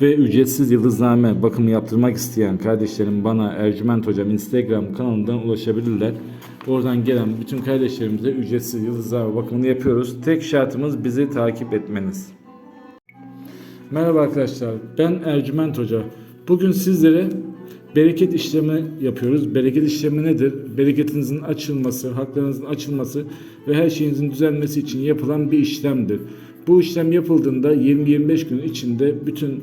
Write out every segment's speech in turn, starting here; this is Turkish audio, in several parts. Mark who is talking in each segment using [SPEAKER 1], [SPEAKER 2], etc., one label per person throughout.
[SPEAKER 1] Ve ücretsiz yıldızname bakımı yaptırmak isteyen kardeşlerim bana Ercüment Hocam Instagram kanalından ulaşabilirler. Oradan gelen bütün kardeşlerimize ücretsiz yıldızname bakımını yapıyoruz. Tek şartımız bizi takip etmeniz. Merhaba arkadaşlar, ben Ercüment Hoca. Bugün sizlere bereket işlemi yapıyoruz. Bereket işlemi nedir? Bereketinizin açılması, haklarınızın açılması ve her şeyinizin düzelmesi için yapılan bir işlemdir. Bu işlem yapıldığında 20-25 gün içinde bütün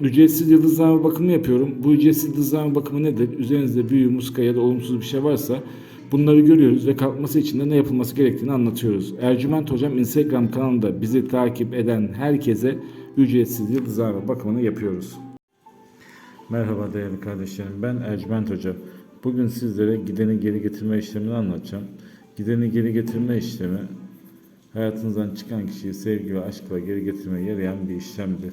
[SPEAKER 1] ücretsiz yıldızlama bakımı yapıyorum. Bu ücretsiz yıldızlama bakımı nedir? Üzerinizde büyü, muska ya da olumsuz bir şey varsa bunları görüyoruz ve kalkması için de ne yapılması gerektiğini anlatıyoruz. Ercüment Hocam Instagram kanalında bizi takip eden herkese ücretsiz yıldızlama bakımını yapıyoruz. Merhaba değerli kardeşlerim. Ben Ercüment Hoca. Bugün sizlere gideni geri getirme işlemini anlatacağım. Gideni geri getirme işlemi hayatınızdan çıkan kişiyi sevgi ve aşkla geri getirmeye yarayan bir işlemdir.